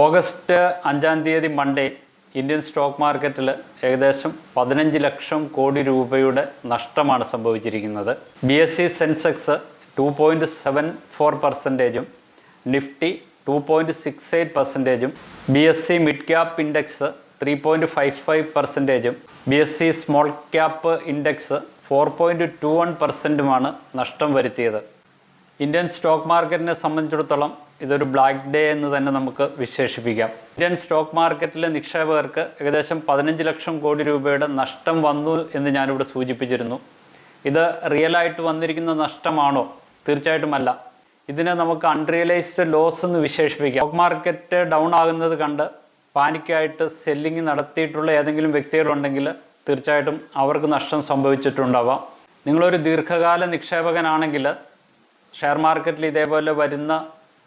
August അഞ്ചാം തീയതി Monday Indian stock മാർക്കറ്റിൽ ഏകദേശം പതിനഞ്ച് ലക്ഷം കോടി രൂപയുടെ നഷ്ടമാണ് സംഭവിച്ചിരിക്കുന്നത്. B S E Sensex two point seven four പെർസെന്റേജും Nifty two point six eight പെർസെന്റേജും B S E mid cap index three point five five പെർസെന്റേജും B S E small cap index four point two one പെർസെന്റുമാണ് നഷ്ടം വരുത്തിയത്. Indian stock മാർക്കറ്റിനെ സംബന്ധിച്ചിടത്തോളം ഇതൊരു black day എന്ന് തന്നെ നമുക്ക് വിശേഷിപ്പിക്കാം. Indian stock മാർക്കറ്റിലെ നിക്ഷേപകർക്ക് ഏകദേശം പതിനഞ്ച് ലക്ഷം കോടി രൂപയുടെ നഷ്ടം വന്നു എന്ന് ഞാനിവിടെ സൂചിപ്പിച്ചിരുന്നു. ഇത് റിയലായിട്ട് വന്നിരിക്കുന്ന നഷ്ടമാണോ? തീർച്ചയായിട്ടും അല്ല. ഇതിനെ നമുക്ക് അൺറിയലൈസ്ഡ് ലോസ് എന്ന് വിശേഷിപ്പിക്കാം. സ്റ്റോക്ക് മാർക്കറ്റ് ഡൗൺ ആകുന്നത് കണ്ട് പാനിക്കായിട്ട് സെല്ലിംഗ് നടത്തിയിട്ടുള്ള ഏതെങ്കിലും വ്യക്തികളുണ്ടെങ്കിൽ തീർച്ചയായിട്ടും അവർക്ക് നഷ്ടം സംഭവിച്ചിട്ടുണ്ടാവാം. നിങ്ങളൊരു ദീർഘകാല നിക്ഷേപകനാണെങ്കിൽ ഷെയർ മാർക്കറ്റിൽ ഇതേപോലെ വരുന്ന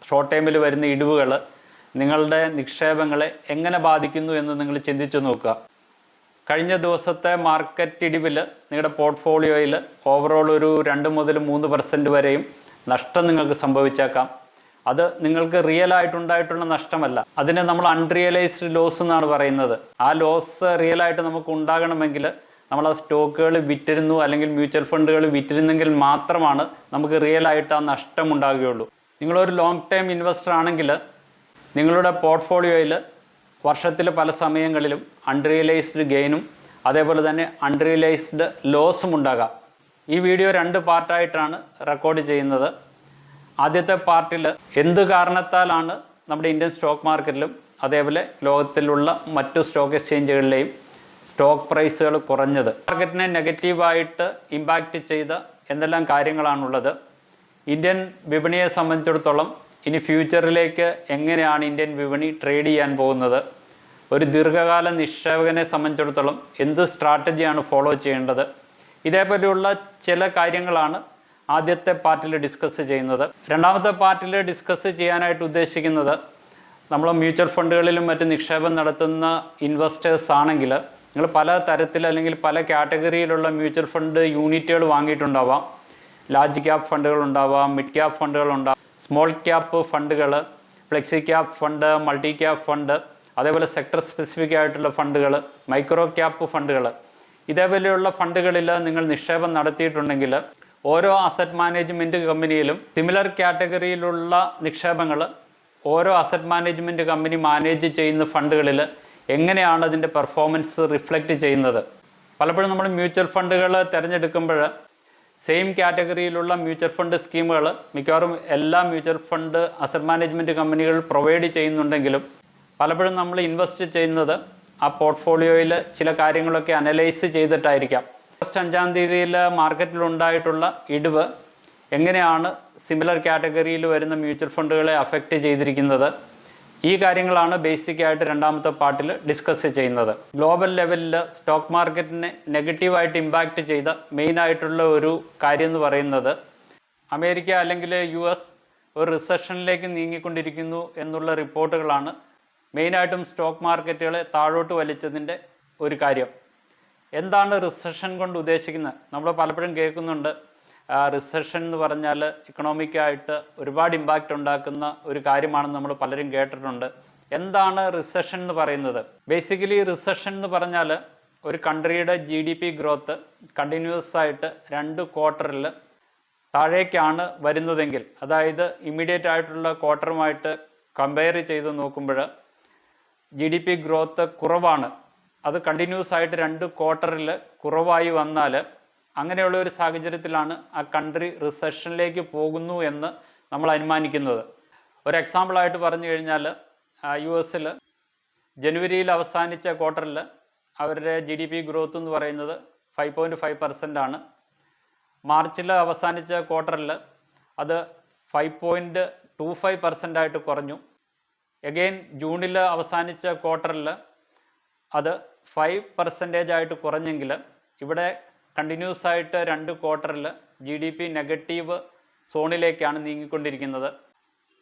ഷോർട്ട് ടൈമിൽ വരുന്ന ഇടിവുകൾ നിങ്ങളുടെ നിക്ഷേപങ്ങളെ എങ്ങനെ ബാധിക്കുന്നു എന്ന് നിങ്ങൾ ചിന്തിച്ചു നോക്കുക. കഴിഞ്ഞ ദിവസത്തെ മാർക്കറ്റ് ഇടിവിൽ നിങ്ങളുടെ പോർട്ട്ഫോളിയോയിൽ ഓവറോൾ ഒരു രണ്ട് മുതൽ മൂന്ന് പെർസെന്റ് വരെയും നഷ്ടം നിങ്ങൾക്ക് സംഭവിച്ചേക്കാം. അത് നിങ്ങൾക്ക് റിയൽ ആയിട്ടുണ്ടായിട്ടുള്ള നഷ്ടമല്ല. അതിനെ നമ്മൾ അൺറിയലൈസ്ഡ് ലോസ് എന്നാണ് പറയുന്നത്. ആ ലോസ് റിയൽ ആയിട്ട് നമുക്ക് ഉണ്ടാകണമെങ്കിൽ നമ്മൾ ആ സ്റ്റോക്കുകൾ വിറ്റിരുന്നു അല്ലെങ്കിൽ മ്യൂച്വൽ ഫണ്ടുകൾ വിറ്റിരുന്നെങ്കിൽ മാത്രമാണ് നമുക്ക് റിയൽ ആയിട്ട് ആ നഷ്ടം ഉണ്ടാകുകയുള്ളൂ. നിങ്ങളൊരു ലോങ് ടൈം ഇൻവെസ്റ്റർ ആണെങ്കിൽ നിങ്ങളുടെ പോർട്ട്ഫോളിയോയിൽ വർഷത്തിൽ പല സമയങ്ങളിലും അൺറിയലൈസ്ഡ് ഗെയിനും അതേപോലെ തന്നെ അൺറിയലൈസ്ഡ് ലോസും ഉണ്ടാകാം. ഈ വീഡിയോ രണ്ട് പാർട്ടായിട്ടാണ് റെക്കോർഡ് ചെയ്യുന്നത്. ആദ്യത്തെ പാർട്ടിൽ എന്ത് കാരണത്താലാണ് നമ്മുടെ ഇന്ത്യൻ സ്റ്റോക്ക് മാർക്കറ്റിലും അതേപോലെ ലോകത്തിലുള്ള മറ്റു സ്റ്റോക്ക് എക്സ്ചേഞ്ചുകളിലെയും സ്റ്റോക്ക് പ്രൈസുകൾ കുറഞ്ഞത്. മാർക്കറ്റിനെ നെഗറ്റീവായിട്ട് ഇമ്പാക്റ്റ് ചെയ്ത എന്തെല്ലാം കാര്യങ്ങളാണുള്ളത്? ഇന്ത്യൻ വിപണിയെ സംബന്ധിച്ചിടത്തോളം ഇനി ഫ്യൂച്ചറിലേക്ക് എങ്ങനെയാണ് ഇന്ത്യൻ വിപണി ട്രേഡ് ചെയ്യാൻ പോകുന്നത്? ഒരു ദീർഘകാല നിക്ഷേപകനെ സംബന്ധിച്ചിടത്തോളം എന്ത് സ്ട്രാറ്റജിയാണ് ഫോളോ ചെയ്യേണ്ടത്? ഇതേപോലെയുള്ള ചില കാര്യങ്ങളാണ് ആദ്യത്തെ പാർട്ടിൽ ഡിസ്കസ് ചെയ്യുന്നത്. രണ്ടാമത്തെ പാർട്ടിൽ ഡിസ്കസ് ചെയ്യാനായിട്ട് ഉദ്ദേശിക്കുന്നത് നമ്മൾ മ്യൂച്വൽ ഫണ്ടുകളിലും മറ്റ് നിക്ഷേപം നടത്തുന്ന ഇൻവെസ്റ്റേഴ്സ് ആണെങ്കിൽ നിങ്ങൾ പല തരത്തിൽ അല്ലെങ്കിൽ പല കാറ്റഗറിയിലുള്ള മ്യൂച്വൽ ഫണ്ട് യൂണിറ്റുകൾ വാങ്ങിയിട്ടുണ്ടാവാം. ലാർജ് ക്യാപ് ഫണ്ടുകൾ ഉണ്ടാവാം മിഡ് ക്യാപ് ഫണ്ടുകൾ ഉണ്ടാവാം സ്മോൾ ക്യാപ് ഫണ്ടുകൾ flexi cap fund multi cap fund അതേപോലെ സെക്ടർ സ്പെസിഫിക് ആയിട്ടുള്ള ഫണ്ടുകൾ മൈക്രോ ക്യാപ് ഫണ്ടുകൾ. ഇതേപോലെയുള്ള ഫണ്ടുകളിൽ നിങ്ങൾ നിക്ഷേപം നടത്തിയിട്ടുണ്ടെങ്കിൽ ഓരോ അസറ്റ് മാനേജ്മെന്റ് കമ്പനിയിലും സിമിലർ കാറ്റഗറിയിലുള്ള നിക്ഷേപങ്ങൾ ഓരോ അസറ്റ് മാനേജ്മെന്റ് കമ്പനി മാനേജ് ചെയ്യുന്ന ഫണ്ടുകളിൽ എങ്ങനെയാണ് അതിന്റെ പെർഫോമൻസ് റിഫ്ലക്റ്റ് ചെയ്യുന്നത്? പലപ്പോഴും നമ്മൾ മ്യൂച്വൽ ഫണ്ടുകൾ തിരഞ്ഞെടുക്കുമ്പോൾ സെയിം കാറ്റഗറിയിലുള്ള മ്യൂച്വൽ ഫണ്ട് സ്കീമുകൾ മിക്കവാറും എല്ലാ മ്യൂച്വൽ ഫണ്ട് അസറ്റ് മാനേജ്മെന്റ് കമ്പനികൾ പ്രൊവൈഡ് ചെയ്യുന്നുണ്ടെങ്കിലും പലപ്പോഴും നമ്മൾ ഇൻവെസ്റ്റ് ചെയ്യുന്നത് ആ പോർട്ട്ഫോളിയോയിൽ ചില കാര്യങ്ങളൊക്കെ അനലൈസ് ചെയ്തിട്ടായിരിക്കാം. ഓഗസ്റ്റ് അഞ്ചാം തീയതിയിൽ മാർക്കറ്റിൽ ഉണ്ടായിട്ടുള്ള ഇടിവ് എങ്ങനെയാണ് സിമിലർ കാറ്റഗറിയിൽ വരുന്ന മ്യൂച്വൽ ഫണ്ടുകളെ അഫക്റ്റ് ചെയ്തിരിക്കുന്നത്? ഈ കാര്യങ്ങളാണ് ബേസിക് ആയിട്ട് രണ്ടാമത്തെ പാർട്ടിൽ ഡിസ്കസ് ചെയ്യുന്നത്. ഗ്ലോബൽ ലെവലിൽ സ്റ്റോക്ക് മാർക്കറ്റിനെ നെഗറ്റീവായിട്ട് ഇമ്പാക്റ്റ് ചെയ്ത മെയിൻ ആയിട്ടുള്ള ഒരു കാര്യം എന്ന് പറയുന്നത് അമേരിക്ക അല്ലെങ്കിൽ യു എസ് ഒരു റിസഷനിലേക്ക് നീങ്ങിക്കൊണ്ടിരിക്കുന്നു എന്നുള്ള റിപ്പോർട്ടുകളാണ് മെയിനായിട്ടും സ്റ്റോക്ക് മാർക്കറ്റുകളെ താഴോട്ട് വലിച്ചതിന്റെ ഒരു കാര്യം. എന്താണ് റിസഷൻ കൊണ്ട് ഉദ്ദേശിക്കുന്നത്? നമ്മൾ പലപ്പോഴും കേൾക്കുന്നുണ്ട് റിസഷൻ എന്ന് പറഞ്ഞാൽ ഇക്കണോമിക്കായിട്ട് ഒരുപാട് ഇമ്പാക്റ്റ് ഉണ്ടാക്കുന്ന ഒരു കാര്യമാണെന്ന് നമ്മൾ പലരും കേട്ടിട്ടുണ്ട്. എന്താണ് റിസഷൻ എന്ന് പറയുന്നത്? ബേസിക്കലി റിസഷൻ എന്ന് പറഞ്ഞാൽ ഒരു കൺട്രിയുടെ G D P growth continues ആയിട്ട് രണ്ട് ക്വാർട്ടറിൽ താഴേക്കാണ് വരുന്നതെങ്കിൽ അതായത് ഇമ്മീഡിയറ്റ് ആയിട്ടുള്ള ക്വാർട്ടറുമായിട്ട് കമ്പയർ ചെയ്ത് നോക്കുമ്പോൾ ജി ഡി പി ഗ്രോത്ത് കുറവാണ്. അത് കണ്ടിന്യൂസ് ആയിട്ട് രണ്ട് ക്വാർട്ടറിൽ കുറവായി വന്നാൽ അങ്ങനെയുള്ള ഒരു സാഹചര്യത്തിലാണ് ആ കൺട്രി റിസഷനിലേക്ക് പോകുന്നു എന്ന് നമ്മൾ അനുമാനിക്കുന്നത്. ഒരു എക്സാമ്പിളായിട്ട് പറഞ്ഞു കഴിഞ്ഞാൽ യു എസിൽ ജനുവരിയിൽ അവസാനിച്ച ക്വാർട്ടറിൽ അവരുടെ ജി ഡി പി ഗ്രോത്ത് എന്ന് പറയുന്നത് ഫൈവ് പോയിന്റ് ഫൈവ് പെർസെന്റ് ആണ്. മാർച്ചിൽ അവസാനിച്ച ക്വാർട്ടറിൽ അത് five point two five percent ആയിട്ട് കുറഞ്ഞു. എഗെയിൻ ജൂണിൽ അവസാനിച്ച ക്വാർട്ടറിൽ അത് ഫൈവ് പെർസെന്റേജ് ആയിട്ട് കുറഞ്ഞെങ്കിൽ ഇവിടെ കണ്ടിന്യൂസ് ആയിട്ട് രണ്ട് ക്വാർട്ടറിൽ ജി ഡി പി നെഗറ്റീവ് സോണിലേക്കാണ് നീങ്ങിക്കൊണ്ടിരിക്കുന്നത്.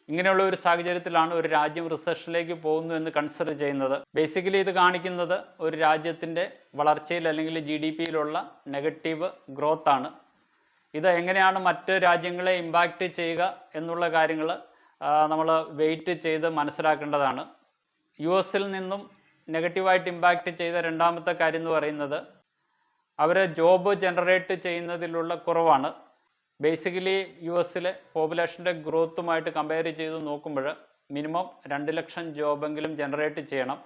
ഇങ്ങനെയുള്ള ഒരു സാഹചര്യത്തിലാണ് ഒരു രാജ്യം റിസഷനിലേക്ക് പോകുന്നു എന്ന് കൺസിഡർ ചെയ്യുന്നത്. ബേസിക്കലി ഇത് കാണിക്കുന്നത് ഒരു രാജ്യത്തിന്റെ വളർച്ചയിൽ അല്ലെങ്കിൽ ജി ഡി പിയിലുള്ള നെഗറ്റീവ് ഗ്രോത്ത് ആണ്. ഇത് എങ്ങനെയാണ് മറ്റ് രാജ്യങ്ങളെ ഇമ്പാക്റ്റ് ചെയ്യുക എന്നുള്ള കാര്യങ്ങൾ നമ്മൾ വെയിറ്റ് ചെയ്ത് മനസ്സിലാക്കേണ്ടതാണ്. യു എസിൽ നിന്നും നെഗറ്റീവായിട്ട് ഇമ്പാക്റ്റ് ചെയ്ത രണ്ടാമത്തെ കാര്യം എന്ന് പറയുന്നത് അവർ ജോബ് ജനറേറ്റ് ചെയ്യുന്നതിലുള്ള കുറവാണ്. ബേസിക്കലി യു എസിലെ പോപ്പുലേഷന്റെ ഗ്രോത്തുമായിട്ട് കമ്പയർ ചെയ്ത് നോക്കുമ്പോൾ മിനിമം രണ്ട് ലക്ഷം ജോബെങ്കിലും ജനറേറ്റ് ചെയ്യണം.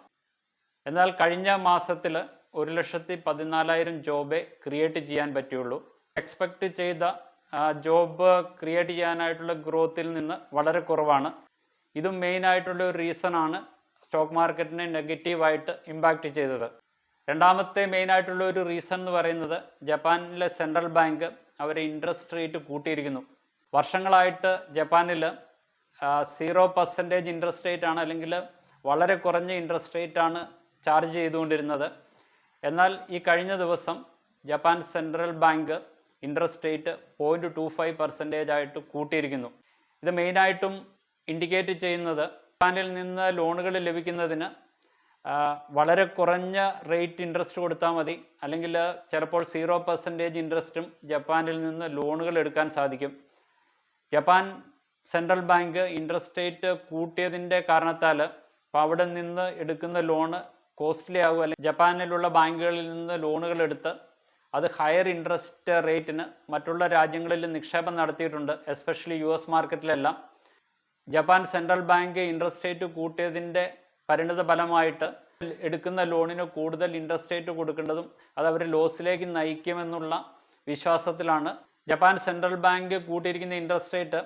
എന്നാൽ കഴിഞ്ഞ മാസത്തിൽ ഒരു ലക്ഷത്തി പതിനാലായിരം ജോബേ ക്രിയേറ്റ് ചെയ്യാൻ പറ്റുള്ളൂ. എക്സ്പെക്റ്റ് ചെയ്ത ജോബ് ക്രിയേറ്റ് ചെയ്യാനായിട്ടുള്ള ഗ്രോത്തിൽ നിന്ന് വളരെ കുറവാണ്. ഇതും മെയിൻ ആയിട്ടുള്ള ഒരു റീസൺ ആണ് സ്റ്റോക്ക് മാർക്കറ്റിനെ നെഗറ്റീവായിട്ട് ഇമ്പാക്റ്റ് ചെയ്തത്. രണ്ടാമത്തെ മെയിൻ ആയിട്ടുള്ള ഒരു റീസൺ എന്ന് പറയുന്നത് ജപ്പാനിലെ സെൻട്രൽ ബാങ്ക് അവരെ ഇൻട്രസ്റ്റ് റേറ്റ് കൂട്ടിയിരിക്കുന്നു. വർഷങ്ങളായിട്ട് ജപ്പാനിൽ സീറോ പെർസെന്റേജ് ഇൻട്രസ്റ്റ് റേറ്റ് ആണ് അല്ലെങ്കിൽ വളരെ കുറഞ്ഞ ഇൻട്രസ്റ്റ് റേറ്റ് ആണ് ചാർജ് ചെയ്തുകൊണ്ടിരുന്നത്. എന്നാൽ ഈ കഴിഞ്ഞ ദിവസം Japan central bank interest rate point two five percentage ആയിട്ട് കൂട്ടിയിരിക്കുന്നു. ഇത് മെയിനായിട്ടും ഇൻഡിക്കേറ്റ് ചെയ്യുന്നത് ജപ്പാനിൽ നിന്ന് ലോണുകൾ ലഭിക്കുന്നതിന് വളരെ കുറഞ്ഞ റേറ്റ് ഇൻട്രസ്റ്റ് കൊടുത്താൽ മതി. അല്ലെങ്കിൽ ചിലപ്പോൾ സീറോ പെർസെന്റേജ് ഇൻട്രസ്റ്റും ജപ്പാനിൽ നിന്ന് ലോണുകൾ എടുക്കാൻ സാധിക്കും. Japan central bank interest rate കൂട്ടിയതിന്റെ കാരണത്താൽ അപ്പോൾ അവിടെ നിന്ന് എടുക്കുന്ന ലോണ് കോസ്റ്റ്ലി ആകും അല്ലെങ്കിൽ ജപ്പാനിലുള്ള ബാങ്കുകളിൽ നിന്ന് ലോണുകൾ എടുത്ത് അത് ഹയർ ഇൻട്രസ്റ്റ് റേറ്റിന് മറ്റുള്ള രാജ്യങ്ങളിൽ നിക്ഷേപം നടത്തിയിട്ടുണ്ട് especially U S മാർക്കറ്റിലെല്ലാം Japan central bank interest rate കൂട്ടിയതിന്റെ പരിണിത ഫലമായിട്ട് എടുക്കുന്ന ലോണിന് കൂടുതൽ ഇൻട്രസ്റ്റ് റേറ്റ് കൊടുക്കേണ്ടതും അത് അവർ ലോസിലേക്ക് നയിക്കുമെന്നുള്ള വിശ്വാസത്തിലാണ്. ജപ്പാൻ സെൻട്രൽ ബാങ്ക് കൂട്ടിയിരിക്കുന്ന ഇൻട്രസ്റ്റ് റേറ്റ്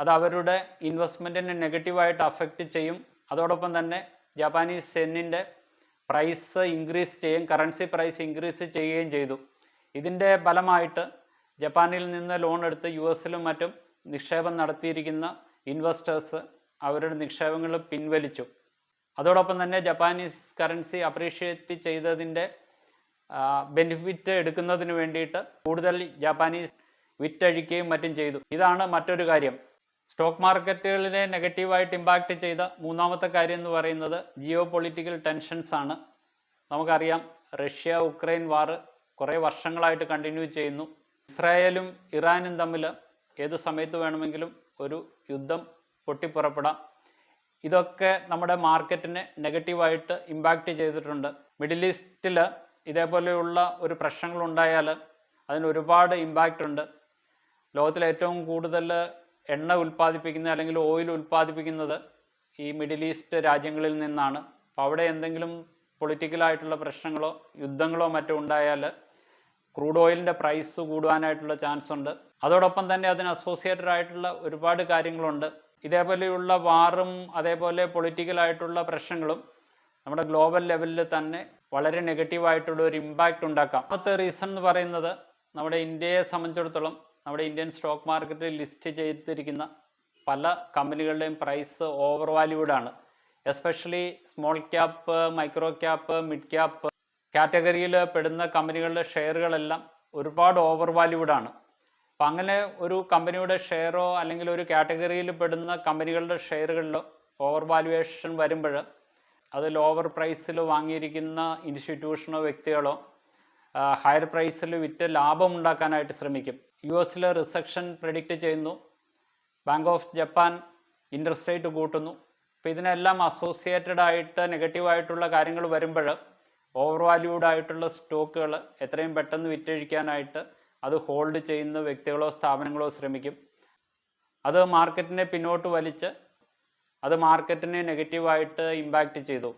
അത് അവരുടെ ഇൻവെസ്റ്റ്മെന്റിനെ നെഗറ്റീവായിട്ട് അഫക്റ്റ് ചെയ്യും. അതോടൊപ്പം തന്നെ ജാപ്പാനീസ് സെന്നിന്റെ പ്രൈസ് ഇൻക്രീസ് ചെയ്യും കറൻസി പ്രൈസ് ഇൻക്രീസ് ചെയ്യുകയും ചെയ്തു. ഇതിന്റെ ഫലമായിട്ട് ജപ്പാനിൽ നിന്ന് ലോൺ എടുത്ത് യു എസിലും മറ്റും നിക്ഷേപം നടത്തിയിരിക്കുന്ന ഇൻവെസ്റ്റേഴ്സ് അവരുടെ നിക്ഷേപങ്ങൾ പിൻവലിച്ചു. അതോടൊപ്പം തന്നെ ജപ്പാനീസ് കറൻസി അപ്രീഷിയേറ്റ് ചെയ്തതിന്റെ ബെനിഫിറ്റ് എടുക്കുന്നതിന് വേണ്ടിയിട്ട് കൂടുതൽ ജാപ്പാനീസ് വിറ്റഴിക്കുകയും മറ്റും ചെയ്തു. ഇതാണ് മറ്റൊരു കാര്യം. സ്റ്റോക്ക് മാർക്കറ്റുകളിലെ നെഗറ്റീവായിട്ട് ഇമ്പാക്റ്റ് ചെയ്ത മൂന്നാമത്തെ കാര്യം എന്ന് പറയുന്നത് ജിയോ പൊളിറ്റിക്കൽ ടെൻഷൻസ് ആണ്. നമുക്കറിയാം റഷ്യ ഉക്രൈൻ വാർ കുറേ വർഷങ്ങളായിട്ട് കണ്ടിന്യൂ ചെയ്യുന്നു. ഇസ്രായേലും ഇറാനും തമ്മിൽ ഏത് സമയത്ത് വേണമെങ്കിലും ഒരു യുദ്ധം പൊട്ടിപ്പുറപ്പെടാം. ഇതൊക്കെ നമ്മുടെ മാർക്കറ്റിനെ നെഗറ്റീവായിട്ട് ഇമ്പാക്റ്റ് ചെയ്തിട്ടുണ്ട്. മിഡിൽ ഈസ്റ്റിൽ ഇതേപോലെയുള്ള ഒരു പ്രശ്നങ്ങൾ ഉണ്ടായാൽ അതിന് ഒരുപാട് ഇമ്പാക്റ്റ് ഉണ്ട്. ലോകത്തിൽ ഏറ്റവും കൂടുതൽ എണ്ണ ഉൽപ്പാദിപ്പിക്കുന്ന അല്ലെങ്കിൽ ഓയിൽ ഉൽപ്പാദിപ്പിക്കുന്നത് ഈ മിഡിൽ ഈസ്റ്റ് രാജ്യങ്ങളിൽ നിന്നാണ്. അപ്പോൾ അവിടെ എന്തെങ്കിലും പൊളിറ്റിക്കലായിട്ടുള്ള പ്രശ്നങ്ങളോ യുദ്ധങ്ങളോ മറ്റോ ഉണ്ടായാൽ ക്രൂഡ് ഓയിലിന്റെ പ്രൈസ് കൂടുവാനായിട്ടുള്ള ചാൻസ് ഉണ്ട്. അതോടൊപ്പം തന്നെ അതിന് അസോസിയേറ്റഡ് ആയിട്ടുള്ള ഒരുപാട് കാര്യങ്ങളുണ്ട്. ഇതേപോലെയുള്ള വാറും അതേപോലെ പൊളിറ്റിക്കലായിട്ടുള്ള പ്രശ്നങ്ങളും നമ്മുടെ ഗ്ലോബൽ ലെവലിൽ തന്നെ വളരെ നെഗറ്റീവായിട്ടുള്ള ഒരു ഇമ്പാക്റ്റ് ഉണ്ടാക്കാം. അന്നത്തെ റീസൺ എന്ന് പറയുന്നത് നമ്മുടെ ഇന്ത്യയെ സംബന്ധിച്ചിടത്തോളം നമ്മുടെ ഇന്ത്യൻ സ്റ്റോക്ക് മാർക്കറ്റിൽ ലിസ്റ്റ് ചെയ്തിരിക്കുന്ന പല കമ്പനികളുടെയും പ്രൈസ് ഓവർ വാല്യൂഡ് ആണ്. Especially small cap micro cap mid cap കാറ്റഗറിയിൽ പെടുന്ന കമ്പനികളുടെ ഷെയറുകളെല്ലാം ഒരുപാട് ഓവർ വാല്യൂഡ് ആണ്. അപ്പം അങ്ങനെ ഒരു കമ്പനിയുടെ ഷെയറോ അല്ലെങ്കിൽ ഒരു കാറ്റഗറിയിൽ പെടുന്ന കമ്പനികളുടെ ഷെയറുകളിലോ ഓവർ വാല്യുവേഷൻ വരുമ്പോൾ അത് ലോവർ പ്രൈസിൽ വാങ്ങിയിരിക്കുന്ന ഇൻസ്റ്റിറ്റ്യൂഷനോ വ്യക്തികളോ ഹയർ പ്രൈസിൽ വിറ്റ് ലാഭം ഉണ്ടാക്കാനായിട്ട് ശ്രമിക്കും. യു എസിൽ റിസക്ഷൻ പ്രഡിക്റ്റ് ചെയ്യുന്നു. Bank of Japan interest rate കൂട്ടുന്നു. അപ്പോൾ ഇതിനെല്ലാം അസോസിയേറ്റഡ് ആയിട്ട് നെഗറ്റീവായിട്ടുള്ള കാര്യങ്ങൾ വരുമ്പോൾ ഓവർ വാല്യൂഡ് ആയിട്ടുള്ള സ്റ്റോക്കുകൾ എത്രയും പെട്ടെന്ന് വിറ്റഴിക്കാനായിട്ട് അത് ഹോൾഡ് ചെയ്യുന്ന വ്യക്തികളോ സ്ഥാപനങ്ങളോ ശ്രമിക്കും. അത് മാർക്കറ്റിനെ പിന്നോട്ട് വലിച്ച് അത് മാർക്കറ്റിനെ നെഗറ്റീവായിട്ട് ഇമ്പാക്റ്റ് ചെയ്തു.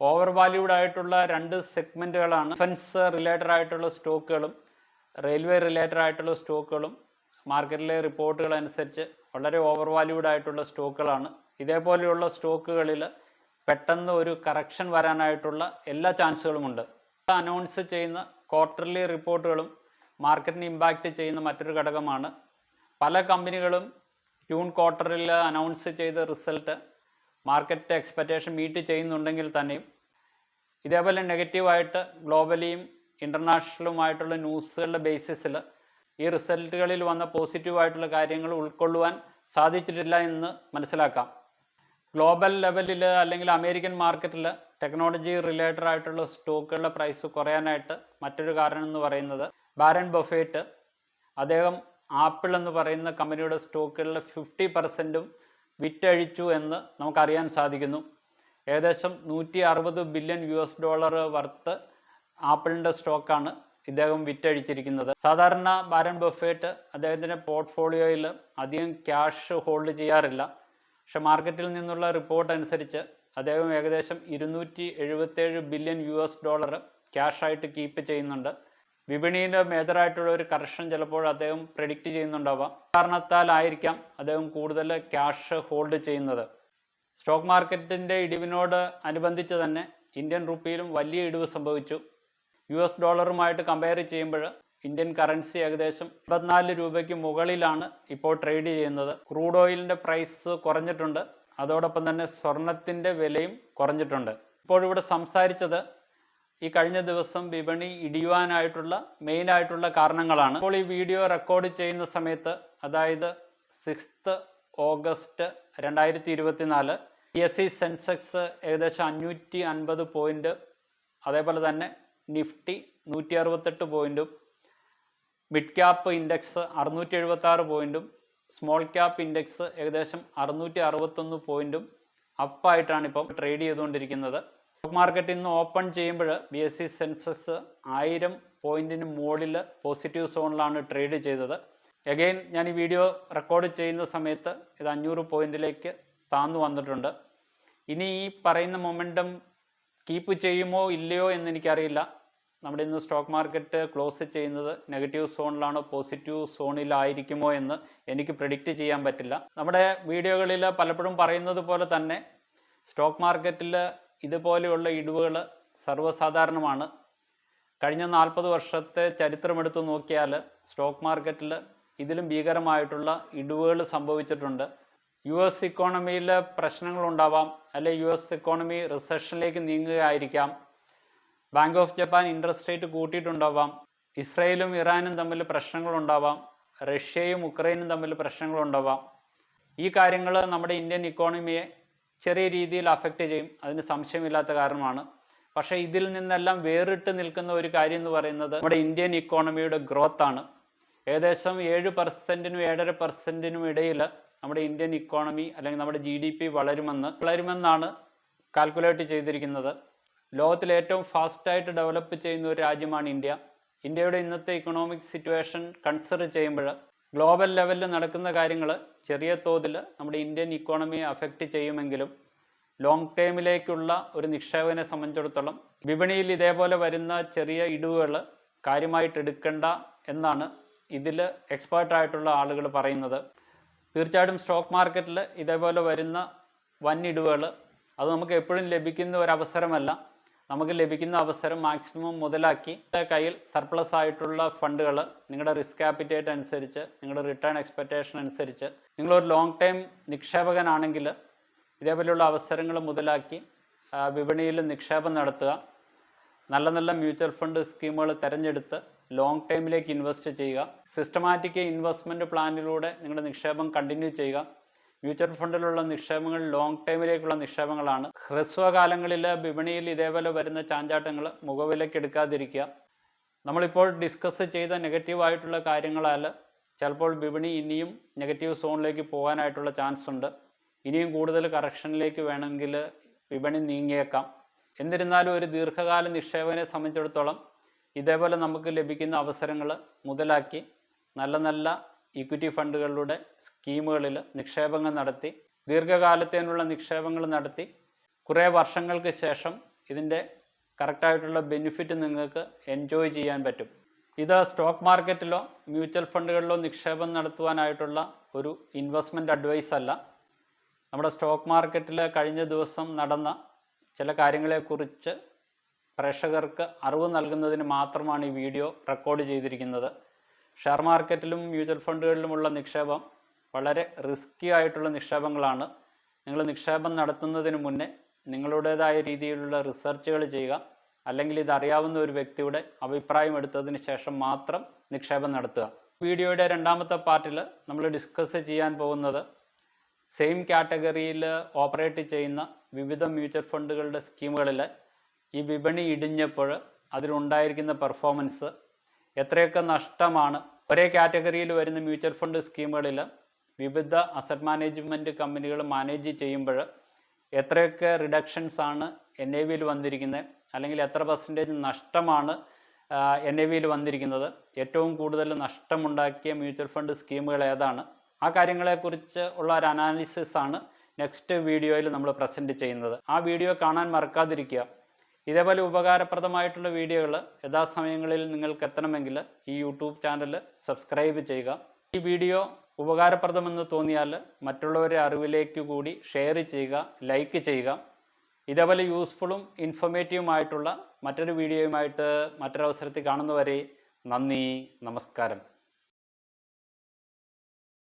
ഓവർ വാല്യൂഡ് ആയിട്ടുള്ള രണ്ട് സെഗ്മെന്റുകളാണ് ഡിഫൻസ് റിലേറ്റഡ് ആയിട്ടുള്ള സ്റ്റോക്കുകളും റെയിൽവേ റിലേറ്റഡ് ആയിട്ടുള്ള സ്റ്റോക്കുകളും മാർക്കറ്റിലെ റിപ്പോർട്ടുകൾ അനുസരിച്ച് വളരെ ഓവർ വാല്യൂഡ് ആയിട്ടുള്ള സ്റ്റോക്കുകളാണ് ഇതേപോലെയുള്ള സ്റ്റോക്കുകളിൽ പെട്ടെന്ന് ഒരു കറക്ഷൻ വരാനായിട്ടുള്ള എല്ലാ ചാൻസുകളുമുണ്ട് അനൗൺസ് ചെയ്യുന്ന ക്വാർട്ടർലി റിപ്പോർട്ടുകളും മാർക്കറ്റിനെ ഇമ്പാക്റ്റ് ചെയ്യുന്ന മറ്റൊരു ഘടകമാണ്. പല കമ്പനികളും ജൂൺ ക്വാർട്ടറിൽ അനൗൺസ് ചെയ്ത റിസൾട്ട് മാർക്കറ്റ് എക്സ്പെക്റ്റേഷൻ മീറ്റ് ചെയ്യുന്നുണ്ടെങ്കിൽ തന്നെയും ഇതേപോലെ നെഗറ്റീവായിട്ട് ഗ്ലോബലിയും ഇന്റർനാഷണലുമായിട്ടുള്ള ന്യൂസുകളുടെ ബേസിസിൽ ഈ റിസൾട്ടുകളിൽ വന്ന പോസിറ്റീവായിട്ടുള്ള കാര്യങ്ങൾ ഉൾക്കൊള്ളുവാൻ സാധിച്ചിട്ടില്ല എന്ന് മനസ്സിലാക്കാം. ഗ്ലോബൽ ലെവലിൽ അല്ലെങ്കിൽ അമേരിക്കൻ മാർക്കറ്റിൽ ടെക്നോളജി റിലേറ്റഡ് ആയിട്ടുള്ള സ്റ്റോക്കുകളുടെ പ്രൈസ് കുറയാനായിട്ട് മറ്റൊരു കാരണം എന്ന് പറയുന്നത് ബാരൻ ബൊഫേറ്റ്. അദ്ദേഹം ആപ്പിൾ എന്ന് പറയുന്ന കമ്പനിയുടെ സ്റ്റോക്കുകളിലെ ഫിഫ്റ്റി പെർസെന്റും വിറ്റഴിച്ചു എന്ന് നമുക്കറിയാൻ സാധിക്കുന്നു. ഏകദേശം നൂറ്റി അറുപത് billion U S dollar worth ആപ്പിളിന്റെ സ്റ്റോക്കാണ് ഇദ്ദേഹം വിറ്റഴിച്ചിരിക്കുന്നത്. സാധാരണ ബാരൻ ബഫേറ്റ് അദ്ദേഹത്തിന്റെ പോർട്ട്ഫോളിയോയിൽ അധികം ക്യാഷ് ഹോൾഡ് ചെയ്യാറില്ല. പക്ഷെ മാർക്കറ്റിൽ നിന്നുള്ള റിപ്പോർട്ട് അനുസരിച്ച് അദ്ദേഹം ഏകദേശം ഇരുന്നൂറ്റി എഴുപത്തേഴ് ബില്യൺ യു എസ് ഡോളർ ക്യാഷായിട്ട് കീപ്പ് ചെയ്യുന്നുണ്ട്. വിപണിയുടെ മേജറായിട്ടുള്ള ഒരു കറക്ഷൻ ചിലപ്പോൾ അദ്ദേഹം പ്രെഡിക്റ്റ് ചെയ്യുന്നുണ്ടാവാം. കാരണത്താലായിരിക്കാം അദ്ദേഹം കൂടുതൽ ക്യാഷ് ഹോൾഡ് ചെയ്യുന്നത്. സ്റ്റോക്ക് മാർക്കറ്റിന്റെ ഇടിവിനോട് അനുബന്ധിച്ച് തന്നെ ഇന്ത്യൻ റുപ്പിയിലും വലിയ ഇടിവ് സംഭവിച്ചു. യു എസ് ഡോളറുമായിട്ട് കമ്പയർ ചെയ്യുമ്പോൾ ഇന്ത്യൻ കറൻസി ഏകദേശം ഇരുപത്തിനാല് രൂപയ്ക്ക് മുകളിലാണ് ഇപ്പോൾ ട്രേഡ് ചെയ്യുന്നത്. ക്രൂഡ് ഓയിലിന്റെ പ്രൈസ് കുറഞ്ഞിട്ടുണ്ട്. അതോടൊപ്പം തന്നെ സ്വർണത്തിന്റെ വിലയും കുറഞ്ഞിട്ടുണ്ട്. ഇപ്പോൾ ഇവിടെ സംസാരിച്ചത് ഈ കഴിഞ്ഞ ദിവസം വിപണി ഇടിയുവാനായിട്ടുള്ള മെയിൻ ആയിട്ടുള്ള കാരണങ്ങളാണ്. ഇപ്പോൾ ഈ വീഡിയോ റെക്കോർഡ് ചെയ്യുന്ന സമയത്ത് അതായത് സിക്സ്ത് ഓഗസ്റ്റ് രണ്ടായിരത്തി ഇരുപത്തിനാല് പി എസ് സി സെൻസെക്സ് ഏകദേശം അഞ്ഞൂറ്റി അൻപത് പോയിന്റ് അതേപോലെ തന്നെ നിഫ്റ്റി നൂറ്റി അറുപത്തെട്ട് പോയിന്റും മിഡ് ക്യാപ്പ് ഇൻഡെക്സ് അറുന്നൂറ്റി എഴുപത്തി ആറ് പോയിന്റും സ്മോൾ ക്യാപ്പ് ഇൻഡെക്സ് ഏകദേശം അറുന്നൂറ്റി അറുപത്തൊന്ന് പോയിന്റും അപ്പായിട്ടാണ് ഇപ്പം ട്രേഡ് ചെയ്തുകൊണ്ടിരിക്കുന്നത്. സ്റ്റോക്ക് മാർക്കറ്റ് ഇന്ന് ഓപ്പൺ ചെയ്യുമ്പോൾ ബി എസ് സി സെൻസസ് ആയിരം പോയിന്റിന് മുകളിൽ പോസിറ്റീവ് സോണിലാണ് ട്രേഡ് ചെയ്തത്. എഗെയിൻ ഞാൻ ഈ വീഡിയോ റെക്കോർഡ് ചെയ്യുന്ന സമയത്ത് ഇത് അഞ്ഞൂറ് പോയിന്റിലേക്ക് താന്നു വന്നിട്ടുണ്ട്. ഇനി ഈ പറയുന്ന മൊമെന്റം കീപ്പ് ചെയ്യുമോ ഇല്ലയോ എന്ന് എനിക്കറിയില്ല. നമ്മുടെ ഇന്ന് സ്റ്റോക്ക് മാർക്കറ്റ് ക്ലോസ് ചെയ്യുന്നത് നെഗറ്റീവ് സോണിലാണോ പോസിറ്റീവ് സോണിലായിരിക്കുമോ എന്ന് എനിക്ക് പ്രിഡിക്റ്റ് ചെയ്യാൻ പറ്റില്ല. നമ്മുടെ വീഡിയോകളിൽ പലപ്പോഴും പറയുന്നത് പോലെ തന്നെ സ്റ്റോക്ക് മാർക്കറ്റിൽ ഇതുപോലെയുള്ള ഇടിവുകൾ സർവസാധാരണമാണ്. കഴിഞ്ഞ നാൽപ്പത് വർഷത്തെ ചരിത്രമെടുത്ത് നോക്കിയാൽ സ്റ്റോക്ക് മാർക്കറ്റിൽ ഇതിലും ഭീകരമായിട്ടുള്ള ഇടിവുകൾ സംഭവിച്ചിട്ടുണ്ട്. യു എസ് ഇക്കോണമിയിൽ പ്രശ്നങ്ങളുണ്ടാവാം അല്ലെ യു എസ് ഇക്കോണമി റിസഷനിലേക്ക് നീങ്ങുകയായിരിക്കാം. Bank of Japan interest rate കൂട്ടിയിട്ടുണ്ടാവാം ഇസ്രയേലും ഇറാനും തമ്മിൽ പ്രശ്നങ്ങളുണ്ടാവാം റഷ്യയും ഉക്രൈനും തമ്മിൽ പ്രശ്നങ്ങളുണ്ടാവാം. ഈ കാര്യങ്ങൾ നമ്മുടെ ഇന്ത്യൻ ഇക്കോണമിയെ ചെറിയ രീതിയിൽ അഫക്റ്റ് ചെയ്യും. അതിന് സംശയമില്ലാത്ത കാരണമാണ്. പക്ഷേ ഇതിൽ നിന്നെല്ലാം വേറിട്ട് നിൽക്കുന്ന ഒരു കാര്യം എന്ന് പറയുന്നത് നമ്മുടെ ഇന്ത്യൻ ഇക്കോണമിയുടെ ഗ്രോത്ത് ആണ്. ഏകദേശം ഏഴ് പെർസെന്റിനും ഏഴര പെർസെന്റിനും ഇടയിൽ നമ്മുടെ ഇന്ത്യൻ ഇക്കോണമി അല്ലെങ്കിൽ നമ്മുടെ ജി ഡി പി വളരുമെന്ന് വളരുമെന്നാണ് കാൽക്കുലേറ്റ് ചെയ്തിരിക്കുന്നത്. ലോകത്തിൽ ഏറ്റവും ഫാസ്റ്റായിട്ട് ഡെവലപ്പ് ചെയ്യുന്ന ഒരു രാജ്യമാണ് ഇന്ത്യ. ഇന്ത്യയുടെ ഇന്നത്തെ ഇക്കണോമിക് സിറ്റുവേഷൻ കൺസിഡർ ചെയ്യുമ്പോൾ ഗ്ലോബൽ ലെവലിൽ നടക്കുന്ന കാര്യങ്ങൾ ചെറിയ തോതിൽ നമ്മുടെ ഇന്ത്യൻ ഇക്കോണമിയെ അഫക്റ്റ് ചെയ്യുമെങ്കിലും ലോങ് ടേമിലേക്കുള്ള ഒരു നിക്ഷേപകനെ സംബന്ധിച്ചിടത്തോളം വിപണിയിൽ ഇതേപോലെ വരുന്ന ചെറിയ ഇടിവുകൾ കാര്യമായിട്ട് എടുക്കണ്ട എന്നാണ് ഇതിൽ എക്സ്പേർട്ടായിട്ടുള്ള ആളുകൾ പറയുന്നത്. തീർച്ചയായിട്ടും സ്റ്റോക്ക് മാർക്കറ്റിൽ ഇതേപോലെ വരുന്ന വൻ ഇടിവുകൾ അത് നമുക്ക് എപ്പോഴും ലഭിക്കുന്ന ഒരു അവസരമല്ല. നമുക്ക് ലഭിക്കുന്ന അവസരം മാക്സിമം മുതലാക്കി. കയ്യിൽ സർപ്ലസ് ആയിട്ടുള്ള ഫണ്ടുകൾ നിങ്ങളുടെ റിസ്ക് ആപ്പിറ്റേറ്റ് അനുസരിച്ച് നിങ്ങളുടെ റിട്ടേൺ എക്സ്പെക്റ്റേഷൻ അനുസരിച്ച് നിങ്ങളൊരു ലോങ് ടൈം നിക്ഷേപകനാണെങ്കിൽ ഇതേപോലെയുള്ള അവസരങ്ങൾ മുതലാക്കി വിപണിയിൽ നിക്ഷേപം നടത്തുക. നല്ല നല്ല മ്യൂച്വൽ ഫണ്ട് സ്കീമുകൾ തിരഞ്ഞെടുത്ത് ലോങ് ടൈമിലേക്ക് ഇൻവെസ്റ്റ് ചെയ്യുക. സിസ്റ്റമാറ്റിക് ഇൻവെസ്റ്റ്മെന്റ് പ്ലാനിലൂടെ നിങ്ങളുടെ നിക്ഷേപം കണ്ടിന്യൂ ചെയ്യുക. മ്യൂച്വൽ ഫണ്ടിലുള്ള നിക്ഷേപങ്ങൾ ലോങ് ടൈമിലേക്കുള്ള നിക്ഷേപങ്ങളാണ്. ഹ്രസ്വകാലങ്ങളിൽ വിപണിയിൽ ഇതേപോലെ വരുന്ന ചാഞ്ചാട്ടങ്ങൾ മുഖവിലേക്ക് എടുക്കാതിരിക്കുക. നമ്മളിപ്പോൾ ഡിസ്കസ് ചെയ്ത നെഗറ്റീവായിട്ടുള്ള കാര്യങ്ങളാൽ ചിലപ്പോൾ വിപണി ഇനിയും നെഗറ്റീവ് സോണിലേക്ക് പോകാനായിട്ടുള്ള ചാൻസ് ഉണ്ട്. ഇനിയും കൂടുതൽ കറക്ഷനിലേക്ക് വേണമെങ്കിൽ വിപണി നീങ്ങിയേക്കാം. എന്നിരുന്നാലും ഒരു ദീർഘകാല നിക്ഷേപനെ സംബന്ധിച്ചിടത്തോളം ഇതേപോലെ നമുക്ക് ലഭിക്കുന്ന അവസരങ്ങൾ മുതലാക്കി നല്ല നല്ല ഇക്വിറ്റി ഫണ്ടുകളുടെ സ്കീമുകളിൽ നിക്ഷേപങ്ങൾ നടത്തി ദീർഘകാലത്തേനുള്ള നിക്ഷേപങ്ങൾ നടത്തി. കുറേ വർഷങ്ങൾക്ക് ശേഷം ഇതിന്റെ കറക്റ്റായിട്ടുള്ള ബെനിഫിറ്റ് നിങ്ങൾക്ക് എൻജോയ് ചെയ്യാൻ പറ്റും. ഇത് സ്റ്റോക്ക് മാർക്കറ്റിലോ മ്യൂച്വൽ ഫണ്ടുകളിലോ നിക്ഷേപം നടത്തുവാനായിട്ടുള്ള ഒരു ഇൻവെസ്റ്റ്മെന്റ് അഡ്വൈസ് അല്ല. നമ്മുടെ സ്റ്റോക്ക് മാർക്കറ്റിൽ കഴിഞ്ഞ ദിവസം നടന്ന ചില കാര്യങ്ങളെക്കുറിച്ച് പ്രേക്ഷകർക്ക് അറിവ് നൽകുന്നതിന് മാത്രമാണ് ഈ വീഡിയോ റെക്കോർഡ് ചെയ്തിരിക്കുന്നത്. ഷെയർ മാർക്കറ്റിലും മ്യൂച്വൽ ഫണ്ടുകളിലുമുള്ള നിക്ഷേപം വളരെ റിസ്കി ആയിട്ടുള്ള നിക്ഷേപങ്ങളാണ്. നിങ്ങൾ നിക്ഷേപം നടത്തുന്നതിന് മുന്നേ നിങ്ങളുടേതായ രീതിയിലുള്ള റിസർച്ചുകൾ ചെയ്യുക. അല്ലെങ്കിൽ ഇതറിയാവുന്ന ഒരു വ്യക്തിയുടെ അഭിപ്രായം എടുത്തതിന് ശേഷം മാത്രം നിക്ഷേപം നടത്തുക. വീഡിയോയുടെ രണ്ടാമത്തെ പാർട്ടിൽ നമ്മൾ ഡിസ്കസ് ചെയ്യാൻ പോകുന്നത് സെയിം കാറ്റഗറിയിൽ ഓപ്പറേറ്റ് ചെയ്യുന്ന വിവിധ മ്യൂച്വൽ ഫണ്ടുകളുടെ സ്കീമുകളിൽ ഈ വിപണി ഇടിഞ്ഞപ്പോൾ അതിലുണ്ടായിരിക്കുന്ന പെർഫോമൻസ് എത്രയൊക്കെ നഷ്ടമാണ്. ഒരേ കാറ്റഗറിയിൽ വരുന്ന മ്യൂച്വൽ ഫണ്ട് സ്കീമുകളിൽ വിവിധ അസറ്റ് മാനേജ്മെന്റ് കമ്പനികൾ മാനേജ് ചെയ്യുമ്പോൾ എത്രയൊക്കെ റിഡക്ഷൻസ് ആണ് എൻ എ വിയിൽ വന്നിരിക്കുന്നത് അല്ലെങ്കിൽ എത്ര പെർസെന്റേജ് നഷ്ടമാണ് എൻ എ വിയിൽ വന്നിരിക്കുന്നത്. ഏറ്റവും കൂടുതൽ നഷ്ടമുണ്ടാക്കിയ മ്യൂച്വൽ ഫണ്ട് സ്കീമുകൾ ഏതാണ്? ആ കാര്യങ്ങളെക്കുറിച്ച് ഉള്ള ഒരു അനാലിസിസ് ആണ് നെക്സ്റ്റ് വീഡിയോയിൽ നമ്മൾ പ്രസന്റ് ചെയ്യുന്നത്. ആ വീഡിയോ കാണാൻ മറക്കാതിരിക്കുക. ഇതേപോലെ ഉപകാരപ്രദമായിട്ടുള്ള വീഡിയോകൾ യഥാസമയങ്ങളിൽ നിങ്ങൾക്ക് എത്തണമെങ്കിൽ ഈ യൂട്യൂബ് ചാനൽ സബ്സ്ക്രൈബ് ചെയ്യുക. ഈ വീഡിയോ ഉപകാരപ്രദമെന്ന് തോന്നിയാൽ മറ്റുള്ളവരെ അറിവിലേക്ക് കൂടി ഷെയർ ചെയ്യുക ലൈക്ക് ചെയ്യുക. ഇതേപോലെ യൂസ്ഫുള്ളും ഇൻഫോർമേറ്റീവുമായിട്ടുള്ള മറ്റൊരു വീഡിയോയുമായിട്ട് മറ്റൊരവസരത്തിൽ കാണുന്നവരെ നന്ദി നമസ്കാരം.